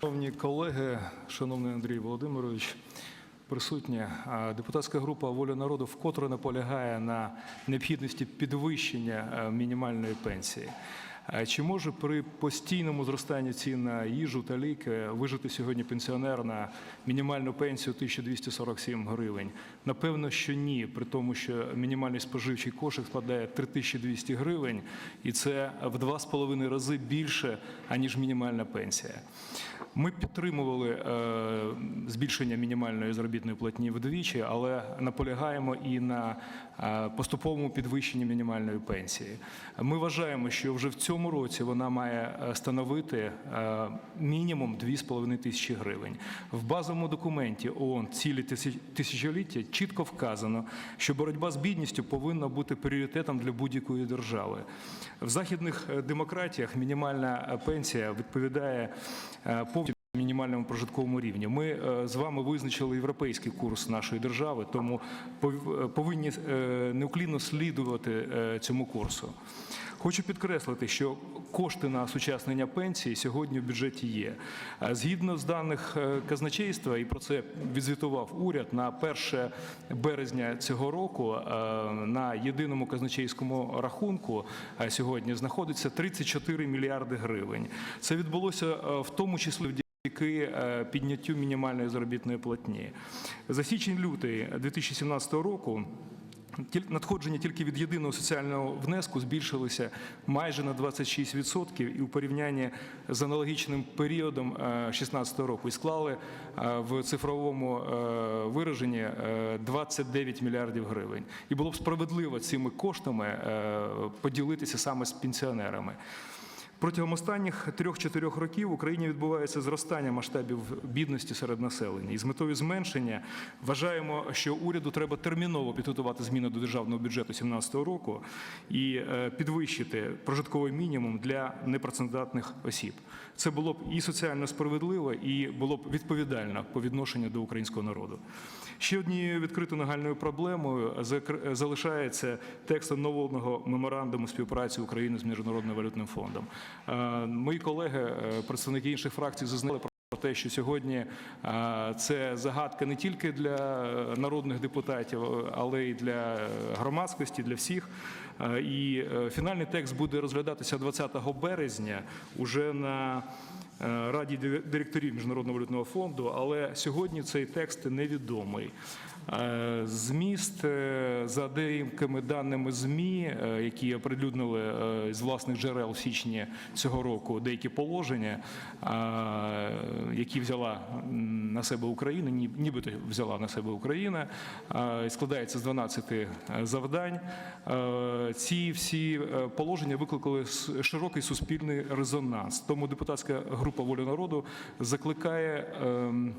Шановні колеги, шановний Андрій Володимирович, присутні, депутатська група Воля народу вкотре наполягає на необхідності підвищення е, мінімальної пенсії. Чи може при постійному зростанні цін на їжу та ліки вижити сьогодні пенсіонер на мінімальну пенсію 1247 гривень? Напевно, що ні, при тому, що мінімальний споживчий кошик складає 3200 гривень, і це в два з половиною рази більше, аніж мінімальна пенсія. Ми підтримували е, збільшення мінімальної заробітної платні вдвічі, але наполягаємо і на е, поступовому підвищенні мінімальної пенсії. Ми вважаємо, що вже в цьому році вона має е, становити мінімум 2,5 тисячі гривень. В базовому документі ООН цілі тисячоліття чітко вказано, що боротьба з бідністю повинна бути пріоритетом для будь-якої держави. В західних демократіях мінімальна пенсія відповідає повністю мінімальному прожитковому рівні. Ми е, з вами визначили європейський курс нашої держави, тому е, повинні е, неуклінно слідувати цьому курсу. Хочу підкреслити, що кошти на осучаснення пенсії сьогодні в бюджеті є. Згідно з даних казначейства, і про це відзвітував уряд на 1 березня цього року на єдиному казначейському рахунку сьогодні знаходиться 34 мільярди гривень. Це відбулося в тому числі в завдяки е, підняттю мінімальної заробітної платні. За січень-лютий 2017 року надходження тільки від єдиного соціального внеску збільшилися майже на 26% і у порівнянні з аналогічним періодом 2016 року і склали е, в цифровому е, вираженні е, 29 мільярдів гривень. І було б справедливо цими коштами е, поділитися саме з пенсіонерами. Протягом останніх трьох-чотирьох років в Україні відбувається зростання масштабів бідності серед населення. І з метою зменшення вважаємо, що уряду треба терміново підготувати зміни до державного бюджету 2017 року і е, підвищити прожитковий мінімум для непрацездатних осіб. Це було б і соціально справедливо, і було б відповідально по відношенню до українського народу. Ще однією відкритою нагальною проблемою залишається текст нового меморандуму співпраці України з Міжнародним валютним фондом. Е, Мої колеги, е, представники інших фракцій, зазнали про те, що сьогодні е, це загадка не тільки для народних депутатів, але й для громадськості, для всіх. Е, І е, фінальний текст буде розглядатися 20 березня уже на е, Раді директорів Міжнародного валютного фонду, але сьогодні цей текст невідомий. Зміст за деякими даними ЗМІ, які оприлюднили з власних джерел в січні цього року деякі положення, які взяла на себе Україна, ні- нібито взяла на себе Україна, е, складається з 12 завдань. Е, Ці всі е, положення викликали широкий суспільний резонанс. Тому депутатська група воля народу закликає. ем,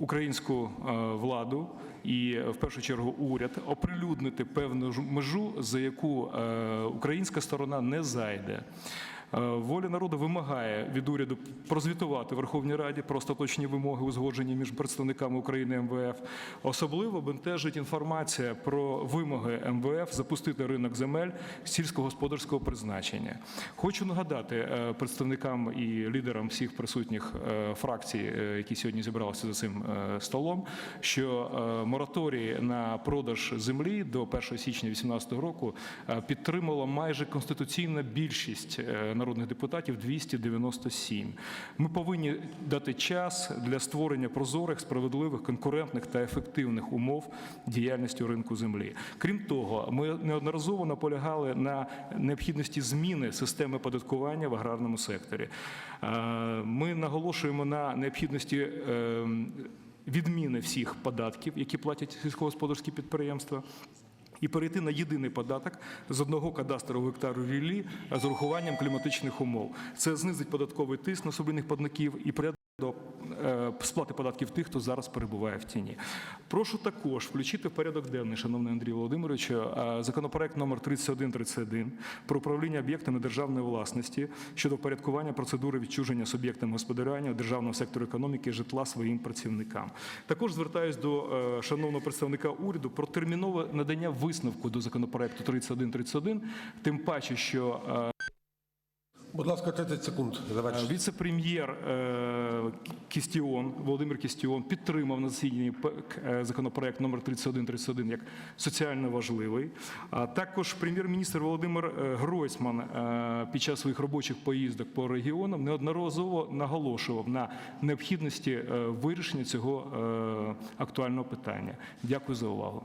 українську е, владу і е, в першу чергу уряд оприлюднити певну межу, за яку е, українська сторона не зайде. Е, Воля народу вимагає від уряду прозвітувати Верховній Раді про остаточні вимоги, узгоджені між представниками України МВФ. Особливо бентежить інформація про вимоги МВФ запустити ринок земель сільськогосподарського призначення. Хочу нагадати е, представникам і лідерам всіх присутніх е, фракцій, які сьогодні зібралися за цим столом, що мораторій на продаж землі до 1 січня 2018 року підтримала майже конституційна більшість народних депутатів 297. Ми повинні дати час для створення прозорих, справедливих, конкурентних та ефективних умов діяльності ринку землі. Крім того, ми неодноразово наполягали на необхідності зміни системи податкування в аграрному секторі. Е, Ми наголошуємо на необхідності. е, Відміни всіх податків, які платять сільськогосподарські підприємства, і перейти на єдиний податок з одного кадастрового гектару ріллі з урахуванням кліматичних умов. Це знизить податковий тиск на субільних платників і пряде до сплати податків тих, хто зараз перебуває в тіні. Прошу також включити в порядок денний, шановний Андрій Володимирович, е, законопроект номер 3131 про управління об'єктами державної власності щодо впорядкування процедури відчуження суб'єктами господарювання державного сектору економіки житла своїм працівникам. Також звертаюсь до е, шановного представника уряду про термінове надання висновку до законопроекту 3131, тим паче, що е, Будь ласка, 30 секунд. Завершити. Віце-прем'єр е, Кістіон Володимир Кістіон підтримав на засіданні е, законопроект номер 3131 як соціально важливий. А також прем'єр-міністр Володимир е, Гройсман е, під час своїх робочих поїздок по регіонам неодноразово наголошував на необхідності е, вирішення цього е, актуального питання. Дякую за увагу.